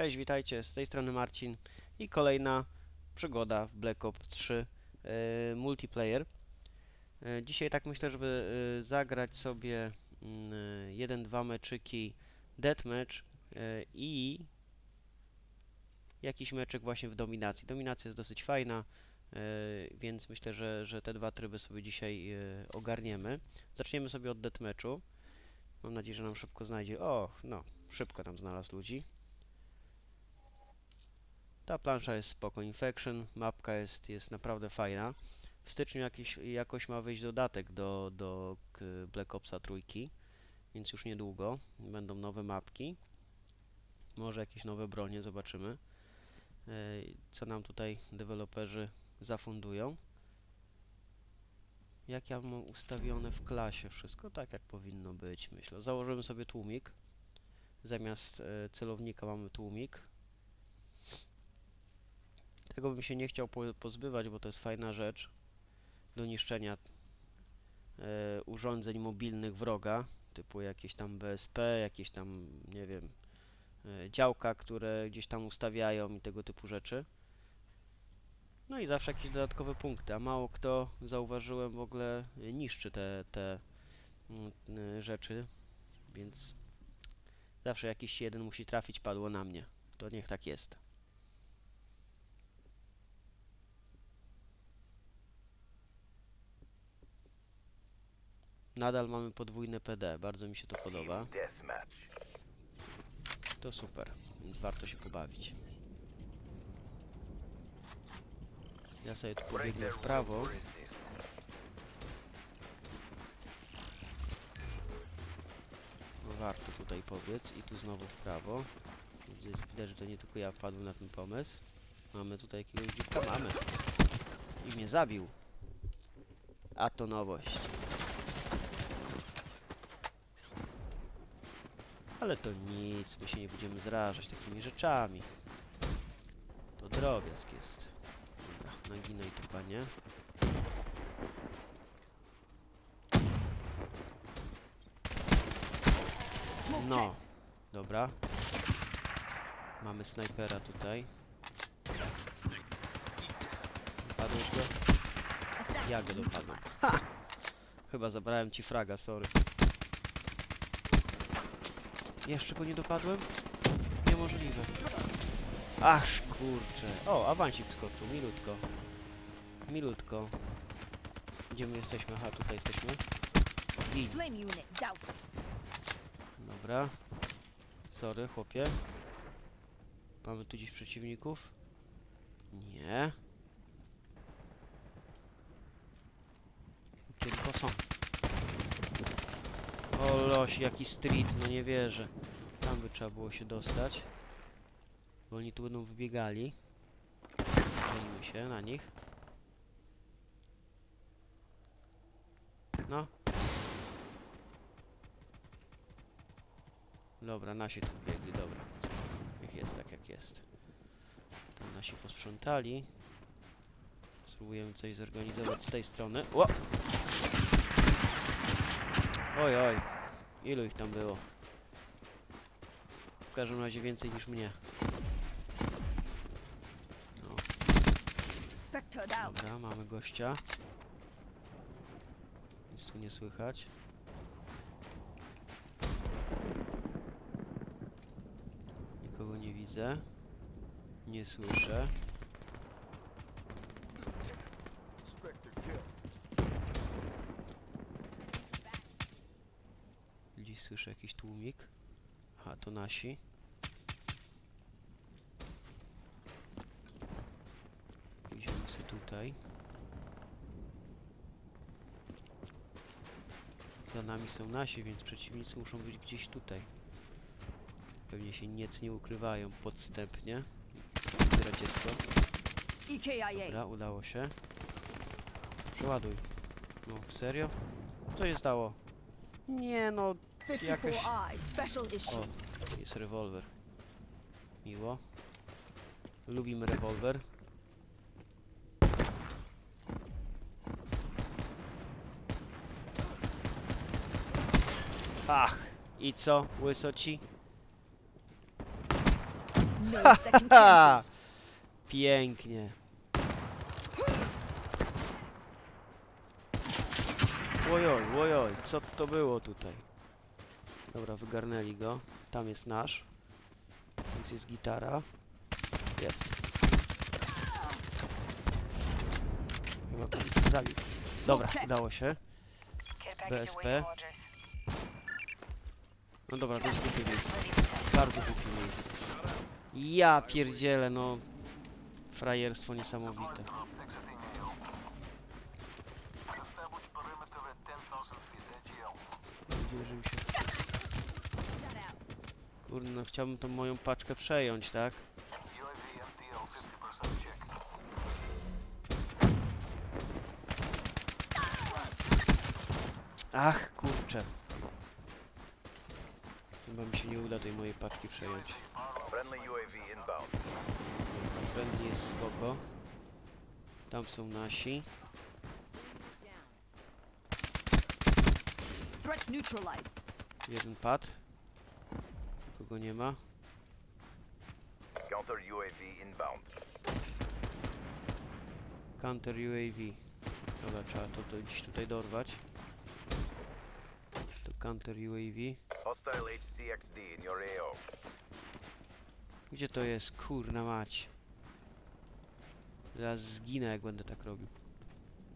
Cześć, witajcie, z tej strony Marcin i kolejna przygoda w Black Ops 3 e, multiplayer. E, dzisiaj tak myślę, żeby e, zagrać sobie e, jeden, dwa meczyki deathmatch e, i jakiś meczek właśnie w dominacji. Dominacja jest dosyć fajna, e, więc myślę, że, że te dwa tryby sobie dzisiaj e, ogarniemy. Zaczniemy sobie od deathmatchu. Mam nadzieję, że nam szybko znajdzie. O, no, szybko tam znalazł ludzi. Ta plansza jest spoko. Infection, mapka jest, jest naprawdę fajna. W styczniu jakiś, jakoś ma wyjść dodatek do, do Black Opsa trójki, więc już niedługo będą nowe mapki. Może jakieś nowe bronie, zobaczymy. E, Co nam tutaj deweloperzy zafundują. Jak ja mam ustawione w klasie wszystko, tak jak powinno być, myślę. Założyłem sobie tłumik. Zamiast e, celownika mamy tłumik. Tego bym się nie chciał po, pozbywać, bo to jest fajna rzecz do niszczenia e, urządzeń mobilnych wroga, typu jakieś tam BSP, jakieś tam, nie wiem, e, działka, które gdzieś tam ustawiają i tego typu rzeczy. No i zawsze jakieś dodatkowe punkty, a mało kto, zauważyłem, w ogóle niszczy te, te mm, e, rzeczy, więc zawsze jakiś jeden musi trafić, padło na mnie. To niech tak jest. Nadal mamy podwójne PD, bardzo mi się to podoba. To super, więc warto się pobawić. Ja sobie tu pobiegnę w prawo. warto tutaj pobiec i tu znowu w prawo. Widać, że to nie tylko ja wpadłem na ten pomysł. Mamy tutaj jakiegoś dziwka, mamy. I mnie zabił. A to nowość. Ale to nic, my się nie będziemy zrażać takimi rzeczami. To drobiazg jest. Dobra, naginaj tu panie. No, dobra. Mamy snajpera tutaj. Dopadłeś go? Ja go dopadłem. Ha! Chyba zabrałem ci fraga, sorry. Jeszcze go nie dopadłem? Niemożliwe. Aż kurczę. O, awansik skoczył, milutko. Milutko. Gdzie my jesteśmy? Aha, tutaj jesteśmy. Dobra. Sorry, chłopie. Mamy tu dziś przeciwników? Nie. Tylko są. O loś, jaki street, no nie wierzę. Tam by trzeba było się dostać. Bo oni tu będą wybiegali. Czajmy się na nich. No, Dobra, nasi tu biegli, dobra. Niech jest tak jak jest. Tam nasi posprzątali. Spróbujemy coś zorganizować z tej strony. Ło! Oj, oj. Ilu ich tam było? W każdym razie więcej niż mnie. No, dobra, mamy gościa. Nic tu nie słychać. Nikogo nie widzę. Nie słyszę. Spectre kill. Gdzieś słyszę jakiś tłumik. Aha, to nasi. Idziemy sobie tutaj. Za nami są nasi, więc przeciwnicy muszą być gdzieś tutaj. Pewnie się nic nie ukrywają podstępnie. Zdradziecko. EKIA. Dobra, udało się. Przeładuj. No, serio? Co się stało? Nie no, jakaś... 54i special O, jest rewolwer. Miło. Lubimy rewolwer. Ach, i co, łysoci? Second Ha! chances. Pięknie. Ojoj, ojoj, co to było tutaj? Dobra, wygarnęli go. Tam jest nasz. Więc jest gitara. Jest. Chyba go zabił. Dobra, udało się. BSP. No dobra, to jest głupie miejsce. Bardzo głupie miejsce. Ja pierdzielę, no. Frajerstwo niesamowite. Nadzieję, że mi się... Kurde, no chciałbym tą moją paczkę przejąć, tak? Ach, kurczę. Chyba mi się nie uda tej mojej paczki przejąć. Friendly jest spoko. Tam są nasi. Jeden pad. Kogo nie ma. Counter UAV inbound. Counter UAV. Dobra, trzeba to, to gdzieś tutaj dorwać. To counter UAV. Hostile HCXD in your AO. Gdzie to jest? Kurna mać. Zaraz zginę jak będę tak robił.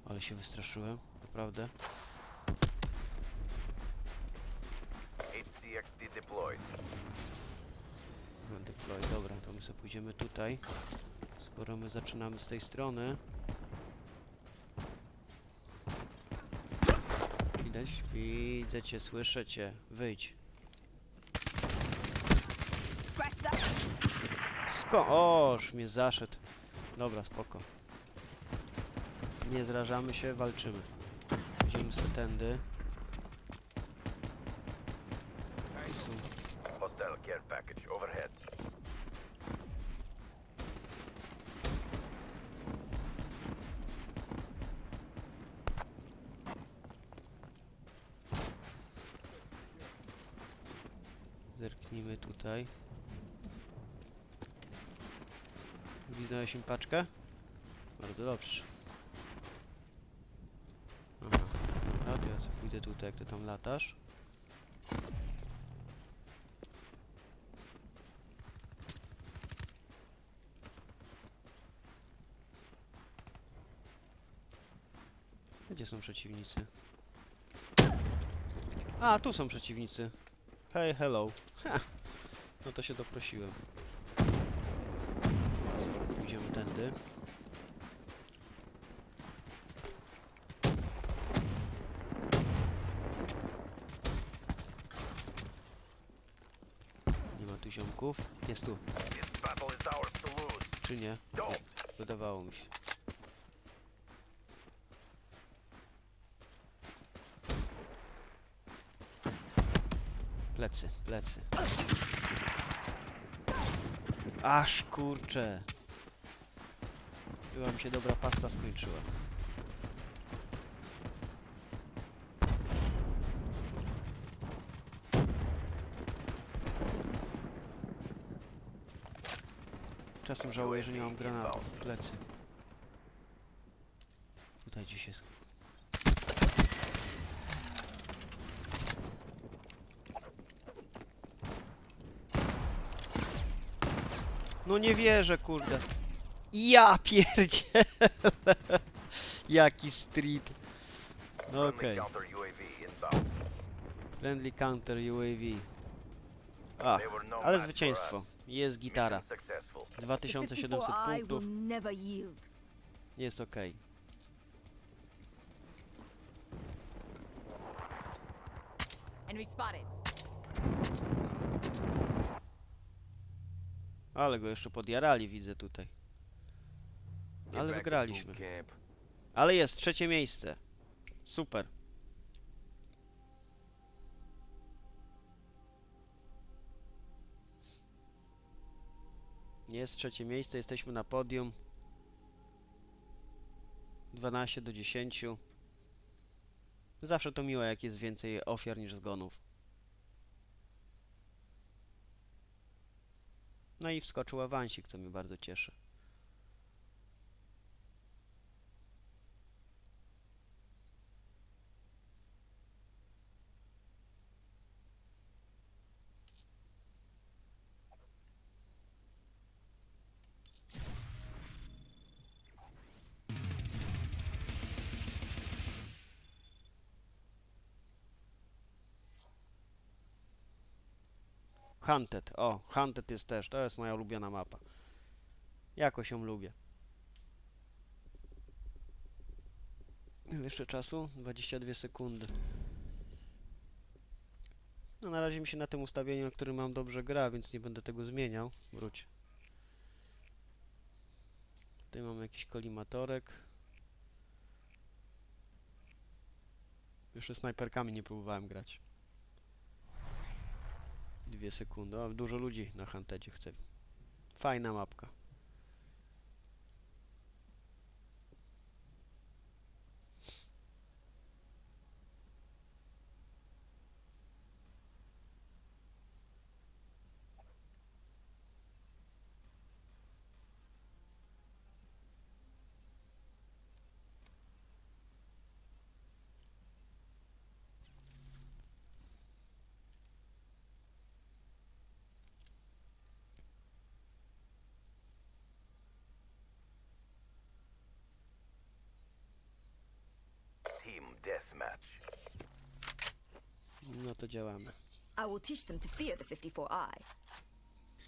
Ale się wystraszyłem, naprawdę. HCXD deployed. No, Deploy, dobra, to my sobie pójdziemy tutaj. Skoro my zaczynamy z tej strony. Widać? Widzę cię, słyszę cię. Wyjdź. Sko... Oż mnie zaszedł. Dobra, spoko. Nie zrażamy się, walczymy. Idziemy sobie tędy. Tu są Hostile care package overhead. Zerknijmy tutaj. Widziałeś im paczkę? Bardzo dobrze. Aha. A to ja sobie pójdę tutaj, jak ty tam latasz. Gdzie są przeciwnicy? A, tu są przeciwnicy. Hey, hello. Ha. No to się doprosiłem. Pójdziemy tędy. Nie ma tu ziomków. Jest tu. Czy nie? Wydawało mi się. Plecy, plecy. Aż kurcze. Chyba mi się dobra pasta skończyła. Czasem żałuję, że nie mam granatów. Plecy. Tutaj gdzieś jest. No nie wierzę, kurde. Ja pierdzie. Jaki street. No okej. Friendly counter UAV inbound. Friendly counter UAV. A, no ale zwycięstwo. Jest gitara. Mission successful. The 2700 54i will punktów. Jest okej. Enemy spotted. Ale go jeszcze podjarali, widzę tutaj. Ale wygraliśmy. Ale jest, trzecie miejsce. Super. Jest trzecie miejsce, jesteśmy na podium. 12 do 10. Zawsze to miłe, jak jest więcej ofiar niż zgonów. No i wskoczył awansik, co mnie bardzo cieszy. Hunted. O, Hunted jest też. To jest moja ulubiona mapa. Jakoś ją lubię. Ile jeszcze czasu? 22 sekundy. No na razie mi się na tym ustawieniu, na którym mam dobrze gra, więc nie będę tego zmieniał. Wróć. Tutaj mamy jakiś kolimatorek. Jeszcze snajperkami nie próbowałem grać. Dwie sekundy. O, dużo ludzi na Huntedzie chce. Fajna mapka. Team deathmatch. No to działamy. I will teach them to fear the 54i.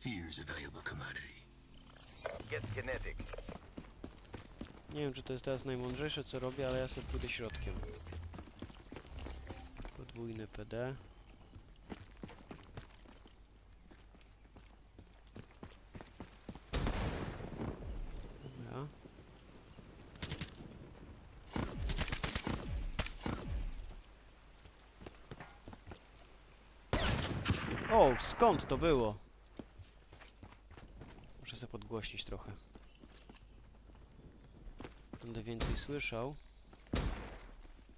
Fear's a valuable commodity. Get kinetic. Nie wiem, czy to jest teraz najmądrzejsze, co robię, ale ja sobie pójdę środkiem. Podwójne PD. Dobra. O, skąd to było? Muszę sobie podgłośnić trochę. Będę więcej słyszał.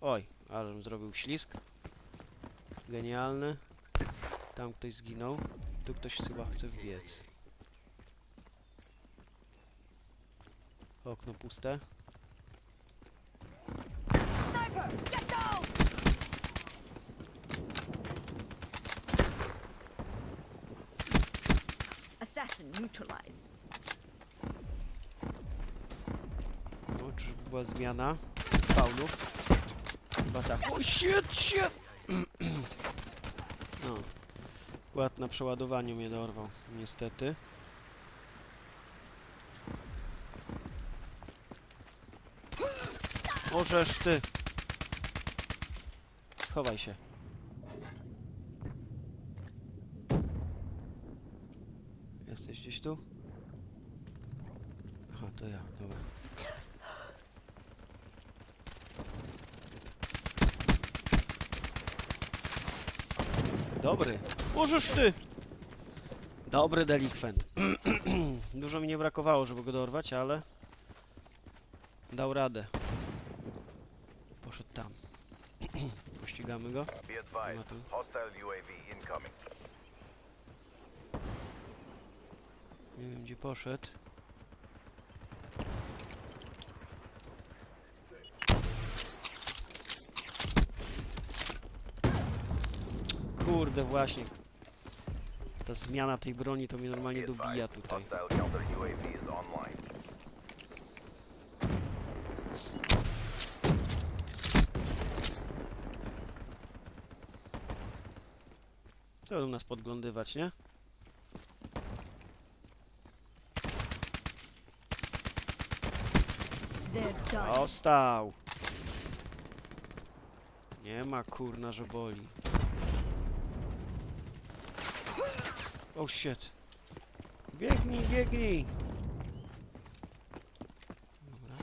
Oj, ale zrobił ślisk. Genialny. Tam ktoś zginął. Tu ktoś chyba chce wbiec. Okno puste. Sniper! Get down! Assassin neutralized. Czyżby była zmiana spawnów? Chyba tak. O, shit, shit! No. Ład na przeładowaniu mnie dorwał, niestety. Możesz ty! Schowaj się. Jesteś gdzieś tu? Aha, to ja, dobra. Dobry. Możesz ty! Dobry delikwent. Dużo mi nie brakowało, żeby go dorwać, ale... Dał radę. Poszedł tam. Pościgamy go. Be advised. Nothing. Hostile UAV incoming. Nie wiem, gdzie poszedł. Kurde, właśnie. Ta zmiana tej broni to mnie normalnie dobija tutaj. Co będą nas podglądywać, nie? Dostał! Nie ma kurna, że boli. Oh shit. Biegnij, biegnij! Dobra.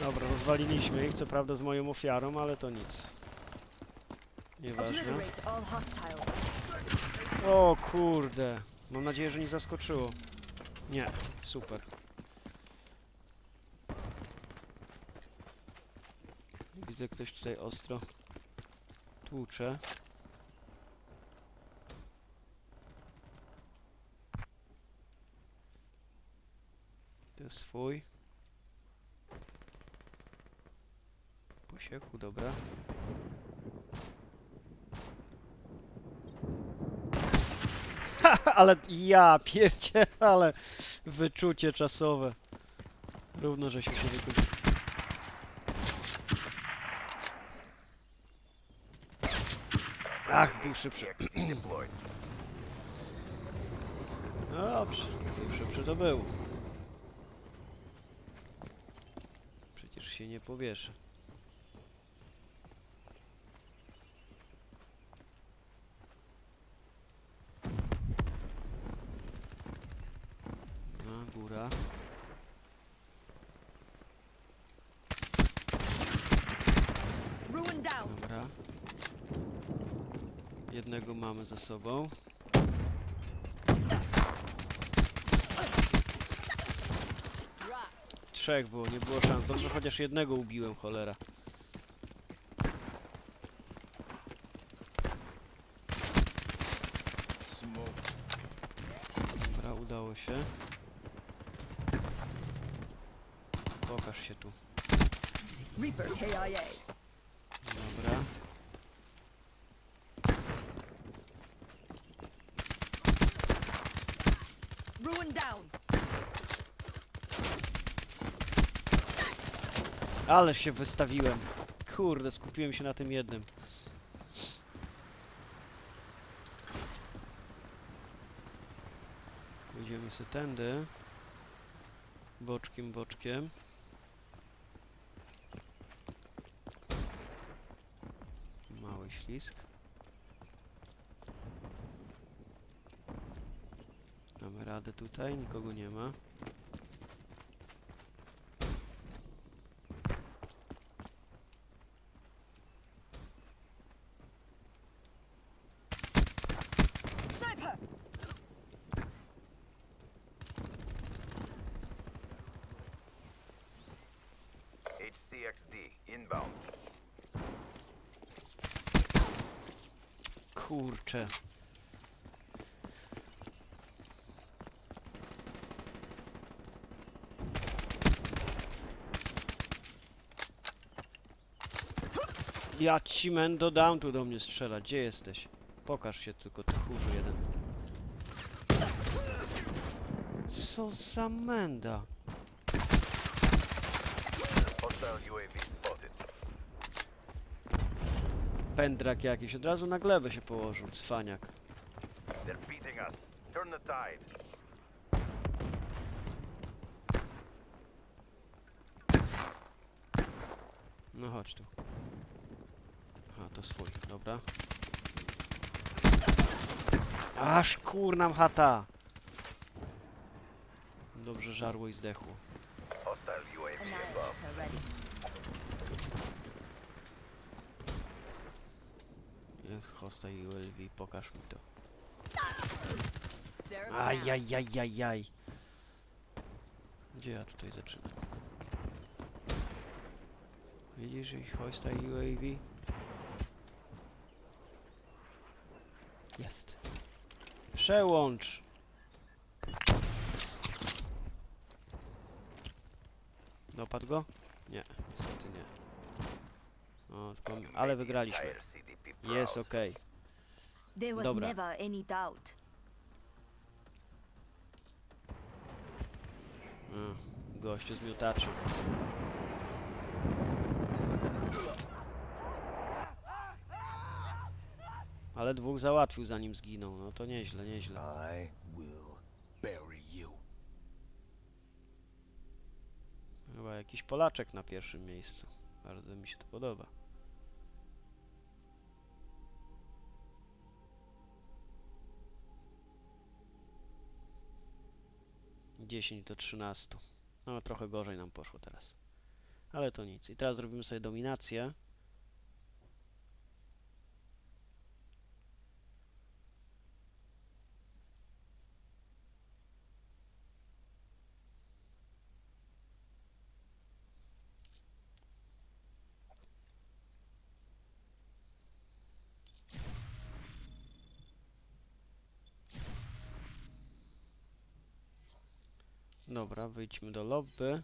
Dobra, rozwaliliśmy ich, co prawda z moją ofiarą, ale to nic. Nieważne. O kurde. Mam nadzieję, że nie zaskoczyło. Nie, super. Widzę, ktoś tutaj ostro tłucze. To jest swój. Posiechu, dobra. ale ja pierdzie, ale wyczucie czasowe. Równo, że się wykończyło. Ach, był szybszy. No dobrze, był szybszy to był. Przecież się nie powieszę. No, góra. Ruin down. Dobra. Za sobą. Trzech było, nie było szans. Dobrze, chociaż jednego ubiłem, cholera. Dobra, udało się. Pokaż się tu. Reaper KIA. Dobra. Ruin down. Ale się wystawiłem. Kurde, skupiłem się na tym jednym. Pójdziemy sobie tędy. Boczkiem, boczkiem. Mały ślisk. Radę tutaj, nikogo nie ma. HCXD inbound. Kurczę. Ja ci mendo dam tu do mnie strzela. Gdzie jesteś? Pokaż się tylko, tchórzu jeden. Co za menda? Pędrak jakiś. Od razu na glebę się położył, cwaniak. No chodź tu. Swój, dobra. Aż kurnam chata! Dobrze żarło i zdechło. Jest hosta i ULV, pokaż mi to. Ajajajajaj. Gdzie ja tutaj zaczynam? Widzisz ich hosta i UAV? Jest. Przełącz! Dopadł go? Nie, niestety nie. O, tylko, You ale wygraliśmy. Jest okej. There was Dobra. never any doubt. Mm, Gościu z miotaczem. Ale dwóch załatwił zanim zginął. No to nieźle, nieźle. I will bury you. Chyba jakiś Polaczek na pierwszym miejscu. Bardzo mi się to podoba. Dziesięć do 13. No trochę gorzej nam poszło teraz. Ale to nic. I teraz zrobimy sobie dominację. Dobra, wyjdźmy do lobby.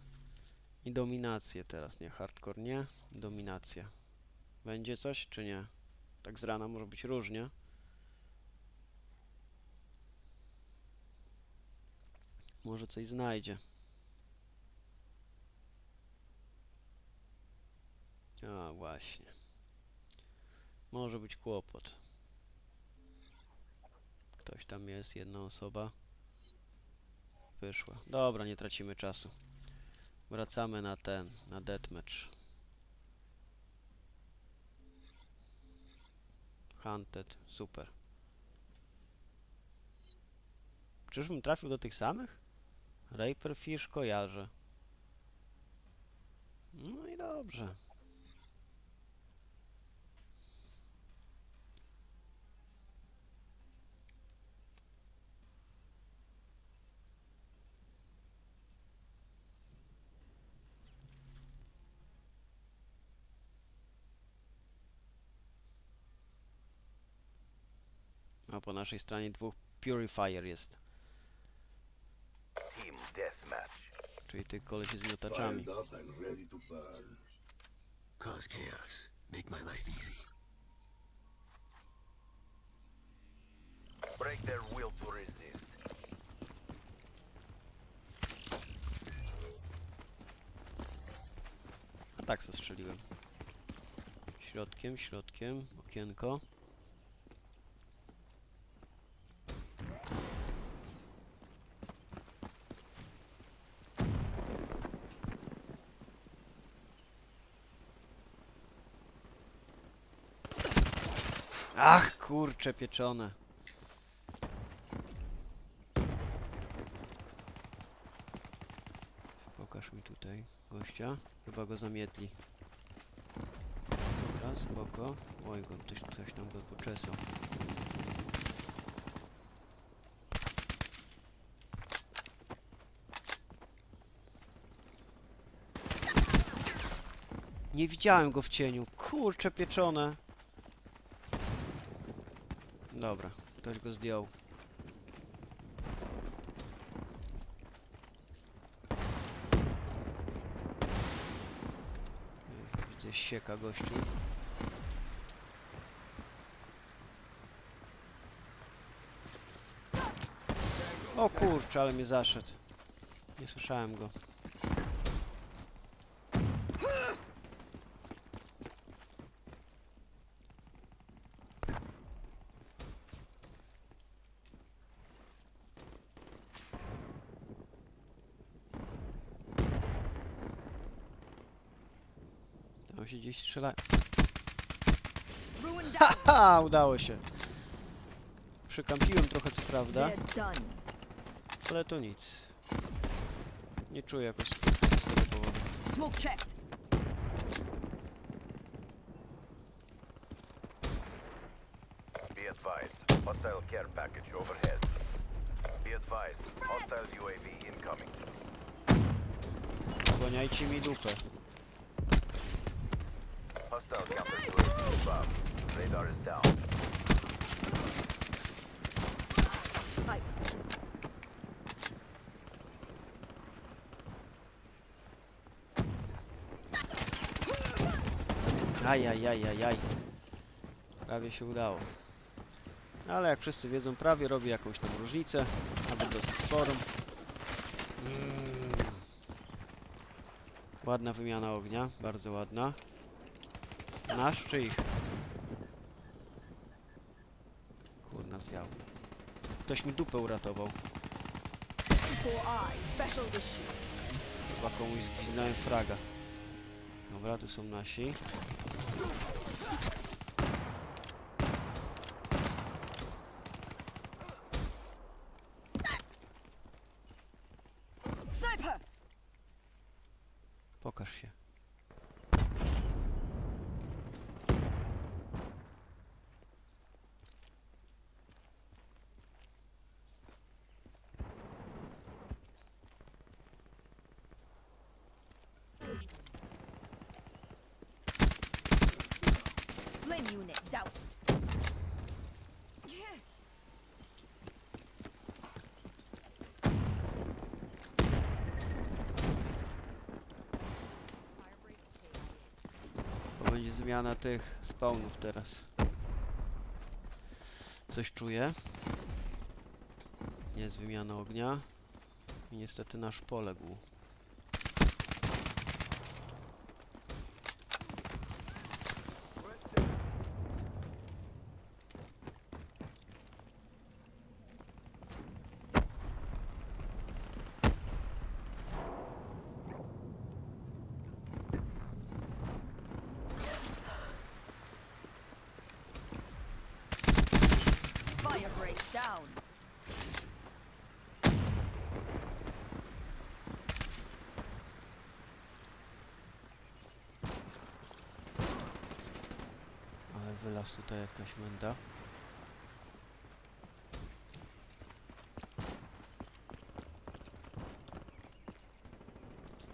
I dominację teraz, nie hardcore, nie. Dominacja. Będzie coś, czy nie? Tak z rana może być różnie. Może coś znajdzie. A, właśnie. Może być kłopot. Ktoś tam jest, jedna osoba. Wyszła. Dobra, nie tracimy czasu. Wracamy na ten, na deathmatch. Hunted, super. Czyżbym trafił do tych samych? Raperfish kojarzę. No i dobrze. Po naszej stronie dwóch Purifier jest. Team deathmatch. Czyli tych kolesi z miotaczami. Cause chaos. Make my life easy. Break their will to resist. A tak se strzeliłem. Środkiem, środkiem, okienko. Ach, kurcze pieczone. Pokaż mi tutaj gościa. Chyba go zamietli. Dobra, spoko. Oj, go ktoś, ktoś tam go poczesał. Nie widziałem go w cieniu. Kurcze pieczone. Dobra, ktoś go zdjął. Widzę sieka gościu. O kurczę, ale mnie zaszedł. Nie słyszałem go. Tam się gdzieś strzela. Ruined down. Ha! Udało się. Przykampiłem trochę co prawda, ale to nic. Nie czuję jakoś z tego powodu. Smoke checked. Be advised. Hostile care package overhead. Be advised. Hostile UAV incoming. Słaniajcie mi dupę. Hostile counter UAV above. Radar is down. Ice. Ajajajajaj. Prawie się udało. Ale jak wszyscy wiedzą, prawie robi jakąś tam różnicę, nawet dosyć sporą. Mm. Ładna wymiana ognia, bardzo ładna. Nasz czy ich? Kurna zwiał. Ktoś mi dupę uratował. Chyba komuś zgwiznąłem fraga. Dobra, tu są nasi. Flame unit doused. Będzie zmiana tych spawnów teraz. Coś czuję. Jest wymiana ognia. I niestety nasz poległ. Wylaz tutaj jakaś menda.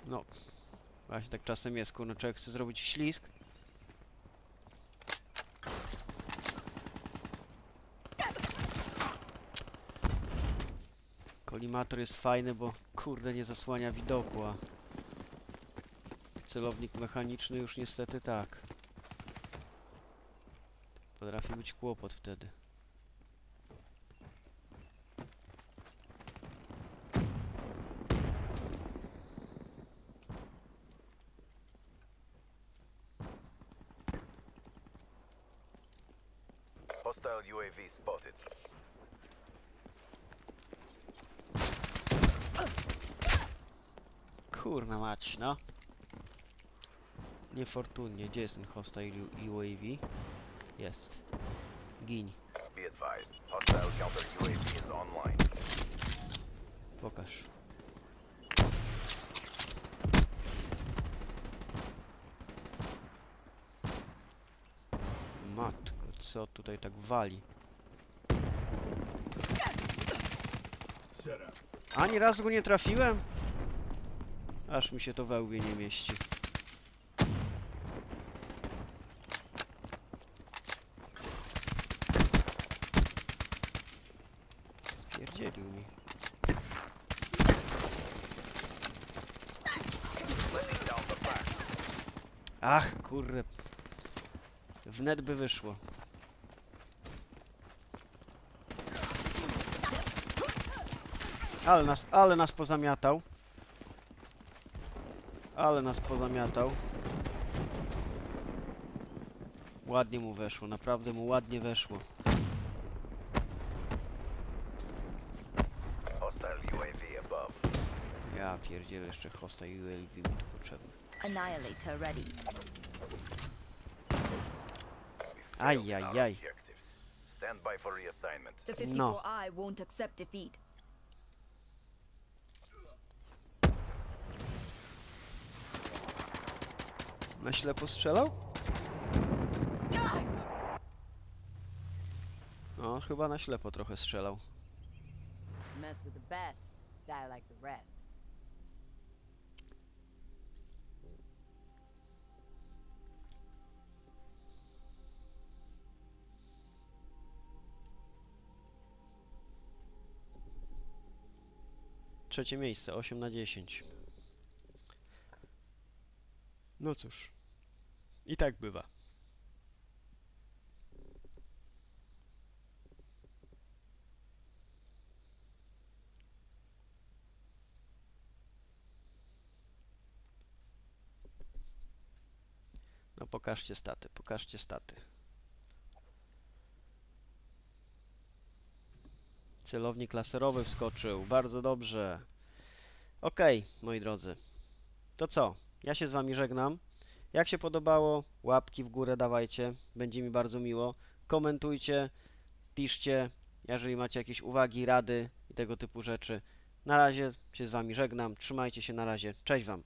No, właśnie tak czasem jest, kurno, człowiek chce zrobić ślizg. Kolimator jest fajny, bo kurde nie zasłania widoku, a celownik mechaniczny już niestety tak. Potrafi być kłopot wtedy. Hostile UAV spotted. Kurna mać, no. Niefortunnie. Gdzie jest ten hostile UAV? Jest. Gin. Pokaż. Matko, co tutaj tak wali? Ani razu go nie trafiłem? Aż mi się to we łbie nie mieści. Spierdzielił mi. Letting down the back. Ach, kurde. Wnet by wyszło. Ale nas, ale nas pozamiatał. Ale nas pozamiatał. Ładnie mu weszło, naprawdę mu ładnie weszło. Hostile UAV above. Ja pierdzielę, jeszcze hosta ULV mi tu potrzebny. Annihilator ready. We failed Aj, aj, aj. Stand by for reassignment. The No. 54i won't accept defeat. Na ślepo strzelał? No, chyba na ślepo trochę strzelał. Mess with the best, die like the rest. Trzecie miejsce, 8 na 10. No cóż. I tak bywa. No pokażcie staty, pokażcie staty. Celownik laserowy wskoczył, bardzo dobrze. Okej, moi drodzy. To co? Ja się z wami żegnam. Jak się podobało, łapki w górę dawajcie, będzie mi bardzo miło. Komentujcie, piszcie, jeżeli macie jakieś uwagi, rady i tego typu rzeczy. Na razie się z wami żegnam. Trzymajcie się na razie. Cześć wam.